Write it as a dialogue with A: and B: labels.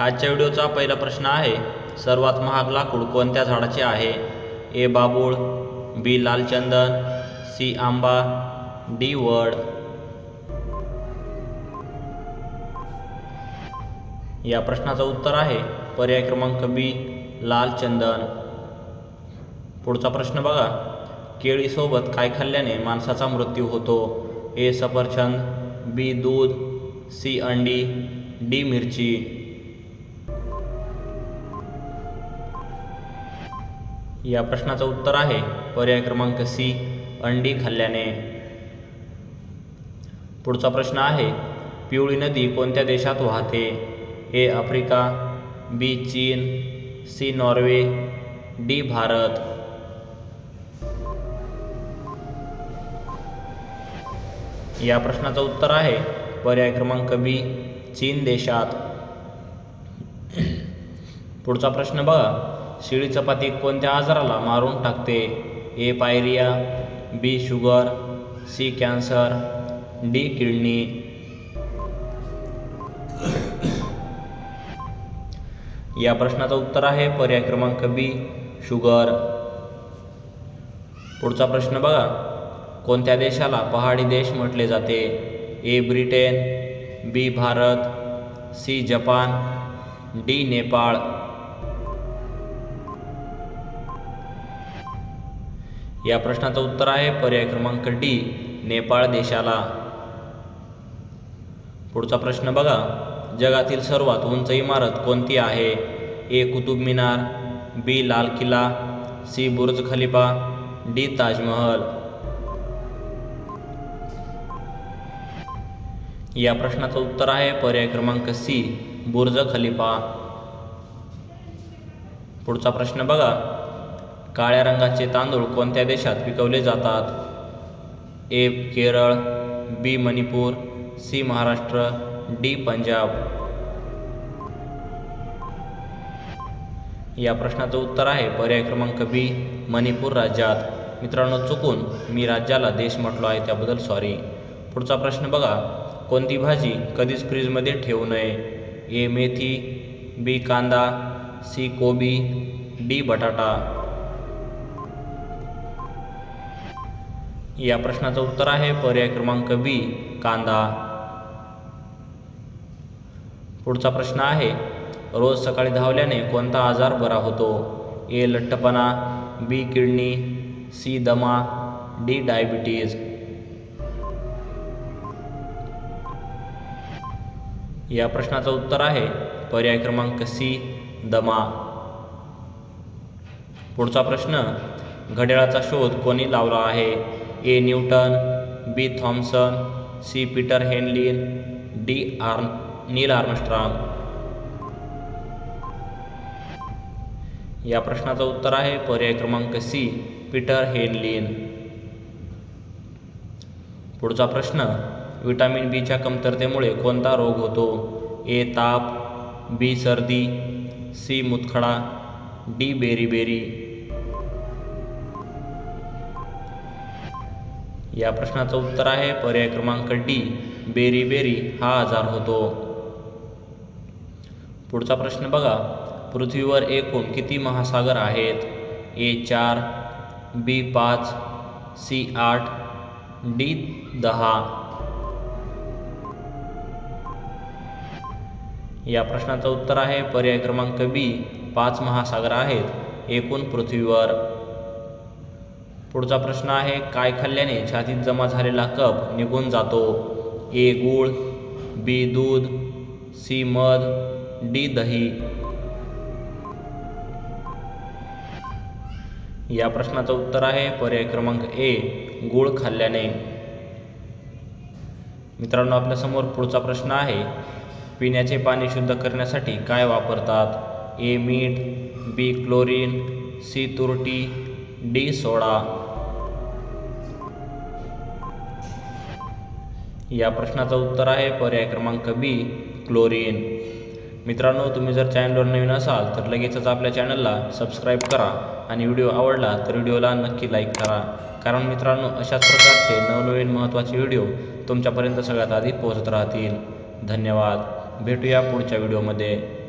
A: आजच्या व्हिडिओचा पहिला प्रश्न आहे सर्वात महाग लाकूड कोणत्या झाडाचे आहे? ए बाबूळ बी लालचंदन सी आंबा डी वड. या प्रश्नाचं उत्तर आहे पर्याय क्रमांक बी लालचंदन. पुढचा प्रश्न बघा केळीसोबत काय खाल्ल्याने माणसाचा मृत्यू होतो? ए सफरचंद बी दूध सी अंडी डी मिरची. या प्रश्नाचं उत्तर आहे. पर्याय क्रमांक सी अंडी खाल्ल्याने. पुढचा प्रश्न आहे पिवळी नदी कोणत्या देशात वाहते? ए आफ्रिका बी चीन सी नॉर्वे डी भारत. या प्रश्नाचं उत्तर आहे पर्याय क्रमांक बी चीन देशात. पुढचा प्रश्न बघा. शिळी चपाती कोणत्या आजाराला मारून टाकते? A pyorrhea B sugar C cancer D kidney. या प्रश्नाचं उत्तर आहे पर्याय क्रमांक बी शुगर. पुढचा प्रश्न बघा. कोणत्या देशाला पहाडी देश म्हटले जाते? A Britain B Bharat C Japan D Nepal. या प्रश्नाचं उत्तर आहे. पर्याय क्रमांक डी नेपाळ देशाला. पुढचा प्रश्न बघा. जगातील सर्वात उंच इमारत कोणती आहे? ए Qutub Minar B Lal Killa C Burj Khalifa D Taj. या प्रश्नाचं उत्तर आहे. पर्याय क्रमांक सी बुर्ज खलिफा. पुढचा प्रश्न बघा. काळ्या रंगाचे तांदूळ कोणत्या देशात पिकवले जातात? A Kerala B Manipur C Maharashtra D Punjab. या प्रश्नाचं उत्तर आहे पर्याय क्रमांक बी मणिपूर राज्यात. मित्रांनो चुकून मी राज्याला देश म्हटलो आहे त्याबद्दल सॉरी पुढचा प्रश्न बघा. कोणती भाजी कधीच फ्रीजमध्ये ठेवू नये? ए मेथी बी कांदा सी कोबी डी बटाटा. या प्रश्नाचं उत्तर आहे. पर्याय क्रमांक बी कांदा. पुढचा प्रश्न आहे रोज सकाळी धावल्याने कोणता आजार बरा होतो? ए लठ्ठपणा बी किडनी सी दमा डी डायबिटीज या प्रश्नाचं उत्तर आहे पर्याय क्रमांक सी दमा. पुढचा प्रश्न घड्याळाचा शोध कोणी लावला आहे? A. Newton B. Thomson C. Peter Henlein D. Arm Neil Armstrong. या प्रश्नाचं उत्तर आहे पर्याय क्रमांक सी पीटर हेनलिन. पुढचा प्रश्न विटॅमिन बीच्या कमतरतेमुळे कोणता रोग होतो? ए. ताप बी. सर्दी सी. मुतखडा डी. बेरीबेरी. या प्रश्नाचं उत्तर आहे. पर्याय क्रमांक डी बेरी बेरी हा आजार होतो. पुढचा प्रश्न बघा. पृथ्वीवर एकूण किती महासागर आहेत? ए चार बी पाच सी आठ डी दहा. या प्रश्नाचं उत्तर आहे. पर्याय क्रमांक बी पाच महासागर आहेत. एकूण पृथ्वीवर. पुढचा प्रश्न आहे काय खाल्ल्याने छातीत जमा झालेला कप निघून जातो? ए गूळ बी दूध सी मध डी दही. या प्रश्नाचं उत्तर आहे पर्याय क्रमांक ए गूळ खाल्ल्याने. मित्रांनो आपल्यासमोर पुढचा प्रश्न आहे पिण्याचे पाणी शुद्ध करण्यासाठी काय वापरतात? ए मीठ बी क्लोरीन सी तुरटी डी सोडा या प्रश्नाचं उत्तर आहे पर्याय क्रमांक बी क्लोरीन. मित्रांनो तुम्ही जर चॅनलवर नवीन असाल तर लगेचच आपल्या चॅनलला सबस्क्राईब करा आणि व्हिडिओ आवडला तर व्हिडिओला नक्की लाईक करा. कारण मित्रांनो अशाच प्रकारचे नवनवीन महत्त्वाचे व्हिडिओ तुमच्यापर्यंत सगळ्यात आधी पोहोचत राहतील. धन्यवाद. भेटूया पुढच्या व्हिडिओमध्ये.